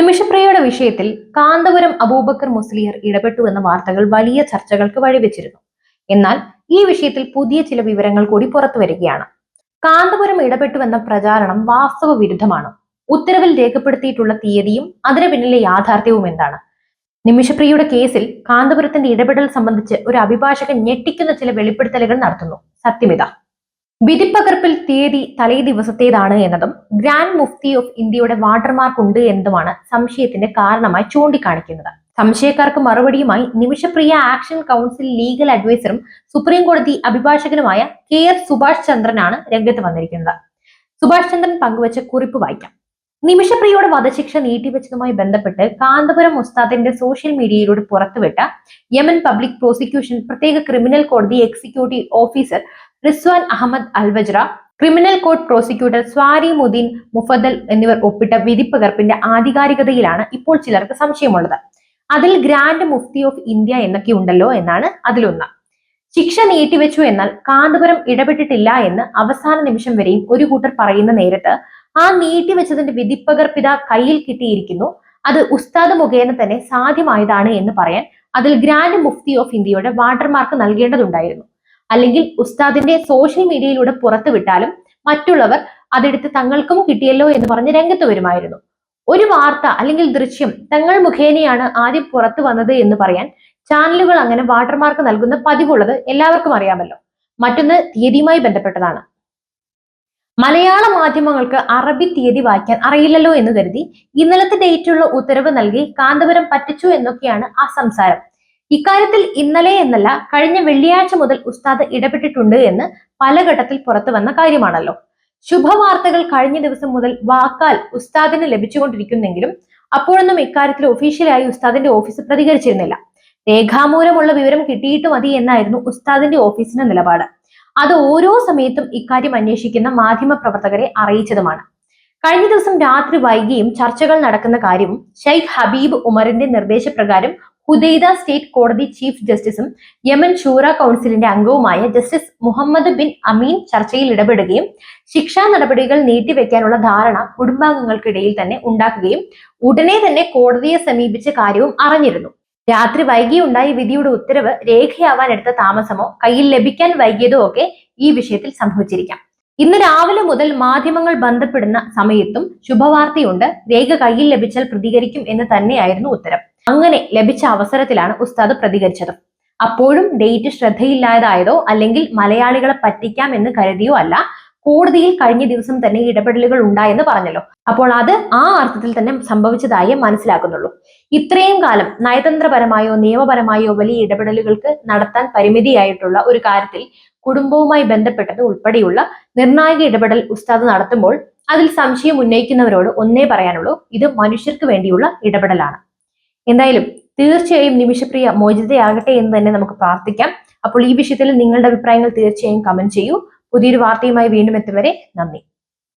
നിമിഷപ്രിയയുടെ വിഷയത്തിൽ കാന്തപുരം അബൂബക്കർ മുസ്ലിയർ ഇടപെട്ടു എന്ന വാർത്തകൾ വലിയ ചർച്ചകൾക്ക് വഴിവെച്ചിരുന്നു. എന്നാൽ ഈ വിഷയത്തിൽ പുതിയ ചില വിവരങ്ങൾ കൂടി പുറത്തു വരികയാണ്. കാന്തപുരം ഇടപെട്ടുവെന്ന പ്രചാരണം വാസ്തവ വിരുദ്ധമാണ്. ഉത്തരവിൽ രേഖപ്പെടുത്തിയിട്ടുള്ള തീയതിയും അതിന് പിന്നിലെ യാഥാർത്ഥ്യവും എന്താണ്? നിമിഷപ്രിയയുടെ കേസിൽ കാന്തപുരത്തിന്റെ ഇടപെടൽ സംബന്ധിച്ച് ഒരു അഭിഭാഷകൻ ഞെട്ടിക്കുന്ന ചില വെളിപ്പെടുത്തലുകൾ നടത്തുന്നു. സത്യമിത. വിധിപ്പകർപ്പിൽ തീയതി തലേ ദിവസത്തേതാണ് എന്നതും ഗ്രാൻഡ് മുഫ്തി ഓഫ് ഇന്ത്യയുടെ വാട്ടർമാർക്ക് ഉണ്ട് എന്നതുമാണ് സംശയത്തിന്റെ കാരണമായി ചൂണ്ടിക്കാണിക്കുന്നത്. സംശയക്കാർക്ക് മറുപടിയുമായി നിമിഷപ്രിയ ആക്ഷൻ കൗൺസിൽ ലീഗൽ അഡ്വൈസറും സുപ്രീം കോടതി അഭിഭാഷകനുമായ കെ എസ് സുഭാഷ് ചന്ദ്രനാണ് രംഗത്ത് വന്നിരിക്കുന്നത്. സുഭാഷ് ചന്ദ്രൻ പങ്കുവച്ച കുറിപ്പ് വായിക്കാം. നിമിഷപ്രിയയുടെ വധശിക്ഷ നീട്ടിവെച്ചതുമായി ബന്ധപ്പെട്ട് കാന്തപുരം ഉസ്താദിന്റെ സോഷ്യൽ മീഡിയയിലൂടെ പുറത്തുവിട്ട യമൻ പബ്ലിക് പ്രോസിക്യൂഷൻ പ്രത്യേക ക്രിമിനൽ കോടതി executive officer Rizwan Ahmed Alwajra criminal court prosecutor Swari Muddin Mufadal എന്നിവർ ഒപ്പിട്ട വിധിപ്പകർപ്പിന്റെ ആധികാരികതയിലാണ് ഇപ്പോൾ ചിലർക്ക് സംശയമുള്ളത്. അതിൽ ഗ്രാൻഡ് മുഫ്തി ഓഫ് ഇന്ത്യ എന്നൊക്കെ ഉണ്ടല്ലോ എന്നാണ് അതിലൊന്ന്. ശിക്ഷ നീട്ടിവെച്ചു എന്നാൽ കാന്തപുരം ഇടപെട്ടിട്ടില്ല എന്ന് അവസാന നിമിഷം വരെയും ഒരു കൂട്ടർ പറയുന്ന നേരത്ത് ആ നീട്ടിവെച്ചതിന്റെ വിധിപ്പകർപ്പിത കയ്യിൽ കിട്ടിയിരിക്കുന്നു. അത് ഉസ്താദ് മുഖേന തന്നെ സാധ്യമായതാണ് എന്ന് പറയാൻ അതിൽ ഗ്രാൻഡ് മുഫ്തി ഓഫ് ഇന്ത്യയുടെ വാട്ടർമാർക്ക് നൽകേണ്ടതുണ്ടായിരുന്നു. അല്ലെങ്കിൽ ഉസ്താദിന്റെ സോഷ്യൽ മീഡിയയിലൂടെ പുറത്തുവിട്ടാലും മറ്റുള്ളവർ അതെടുത്ത് തങ്ങൾക്കും കിട്ടിയല്ലോ എന്ന് പറഞ്ഞ് രംഗത്ത് വരുമായിരുന്നു. ഒരു വാർത്ത അല്ലെങ്കിൽ ദൃശ്യം തങ്ങൾ മുഖേനയാണ് ആദ്യം പുറത്തു വന്നത് എന്ന് പറയാൻ ചാനലുകൾ അങ്ങനെ വാട്ടർമാർക്ക് നൽകുന്ന പതിവുള്ളത് എല്ലാവർക്കും അറിയാമല്ലോ. മറ്റൊന്ന് തീയതിയുമായി ബന്ധപ്പെട്ടതാണ്. മലയാള മാധ്യമങ്ങൾക്ക് അറബി തീയതി വായിക്കാൻ അറിയില്ലല്ലോ എന്ന് കരുതി ഇന്നലത്തെ ഡേറ്റുള്ള ഉത്തരവ് നൽകി കാന്തപുരം പറ്റിച്ചു എന്നൊക്കെയാണ് ആ സംസാരം. ഇക്കാര്യത്തിൽ ഇന്നലെ എന്നല്ല കഴിഞ്ഞ വെള്ളിയാഴ്ച മുതൽ ഉസ്താദ് ഇടപെട്ടിട്ടുണ്ട് എന്ന് പല ഘട്ടത്തിൽ പുറത്തു വന്ന കാര്യമാണല്ലോ. ശുഭവാർത്തകൾ കഴിഞ്ഞ ദിവസം മുതൽ വാക്കാൽ ഉസ്താദിന് ലഭിച്ചുകൊണ്ടിരിക്കുന്നെങ്കിലും അപ്പോഴൊന്നും ഇക്കാര്യത്തിൽ ഒഫീഷ്യലായി ഉസ്താദിന്റെ ഓഫീസ് പ്രതികരിച്ചിരുന്നില്ല. രേഖാമൂലമുള്ള വിവരം കിട്ടിയിട്ട് മതി എന്നായിരുന്നു ഉസ്താദിന്റെ ഓഫീസിന്റെ നിലപാട്. അത് ഓരോ സമയത്തും ഇക്കാര്യം അന്വേഷിക്കുന്ന മാധ്യമ പ്രവർത്തകരെ അറിയിച്ചതുമാണ്. കഴിഞ്ഞ ദിവസം രാത്രി വൈകിയും ചർച്ചകൾ നടക്കുന്ന കാര്യവും ഷെയ്ഖ് ഹബീബ് ഉമറിന്റെ നിർദ്ദേശപ്രകാരം ഹുദൈദ സ്റ്റേറ്റ് കോടതി ചീഫ് ജസ്റ്റിസും യമൻ ഷൂറ കൗൺസിലിന്റെ അംഗവുമായ ജസ്റ്റിസ് മുഹമ്മദ് ബിൻ അമീൻ ചർച്ചയിൽ ഇടപെടുകയും ശിക്ഷാ നടപടികൾ നീട്ടിവെക്കാനുള്ള ധാരണ കുടുംബാംഗങ്ങൾക്കിടയിൽ തന്നെ ഉണ്ടാക്കുകയും ഉടനെ തന്നെ കോടതിയെ സമീപിച്ച കാര്യവും അറിഞ്ഞിരുന്നു. രാത്രി വൈകിയുണ്ടായ വിധിയുടെ ഉത്തരവ് രേഖയാവാൻ എടുത്ത താമസമോ കയ്യിൽ ലഭിക്കാൻ വൈകിയതോ ഒക്കെ ഈ വിഷയത്തിൽ സംഭവിച്ചിരിക്കാം. ഇന്ന് രാവിലെ മുതൽ മാധ്യമങ്ങൾ ബന്ധപ്പെടുന്ന സമയത്തും ശുഭവാർത്തയുണ്ട്. രേഖ കയ്യിൽ ലഭിച്ചാൽ പ്രതികരിക്കും എന്ന് തന്നെയായിരുന്നു ഉത്തരം. അങ്ങനെ ലഭിച്ച അവസരത്തിലാണ് ഉസ്താദ് പ്രതികരിച്ചത്. അപ്പോഴും ഡേറ്റ് ശ്രദ്ധയില്ലാതായതോ അല്ലെങ്കിൽ മലയാളികളെ പറ്റിക്കാം എന്ന് കരുതിയോ അല്ല കോടതിയിൽ കഴിഞ്ഞ ദിവസം തന്നെ ഇടപെടലുകൾ ഉണ്ടായെന്ന് പറഞ്ഞല്ലോ. അപ്പോൾ അത് ആ അർത്ഥത്തിൽ തന്നെ സംഭവിച്ചതായി മനസ്സിലാക്കുന്നുള്ളൂ. ഇത്രയും കാലം നയതന്ത്രപരമായോ നിയമപരമായോ വലിയ ഇടപെടലുകൾക്ക് നടത്താൻ പരിമിതിയായിട്ടുള്ള ഒരു കാര്യത്തിൽ കുടുംബവുമായി ബന്ധപ്പെട്ടത് ഉൾപ്പെടെയുള്ള നിർണായക ഇടപെടൽ ഉസ്താദ് നടത്തുമ്പോൾ അതിൽ സംശയം ഉന്നയിക്കുന്നവരോട് ഒന്നേ പറയാനുള്ളൂ ഇത് മനുഷ്യർക്ക് വേണ്ടിയുള്ള ഇടപെടലാണ്. എന്തായാലും തീർച്ചയായും നിമിഷപ്രിയ മോചിതയാകട്ടെ എന്ന് തന്നെ നമുക്ക് പ്രാർത്ഥിക്കാം. അപ്പോൾ ഈ വിഷയത്തിൽ നിങ്ങളുടെ അഭിപ്രായങ്ങൾ തീർച്ചയായും കമന്റ് ചെയ്യൂ. പുതിയൊരു വാർത്തയുമായി വീണ്ടും എത്തും വരെ നന്ദി.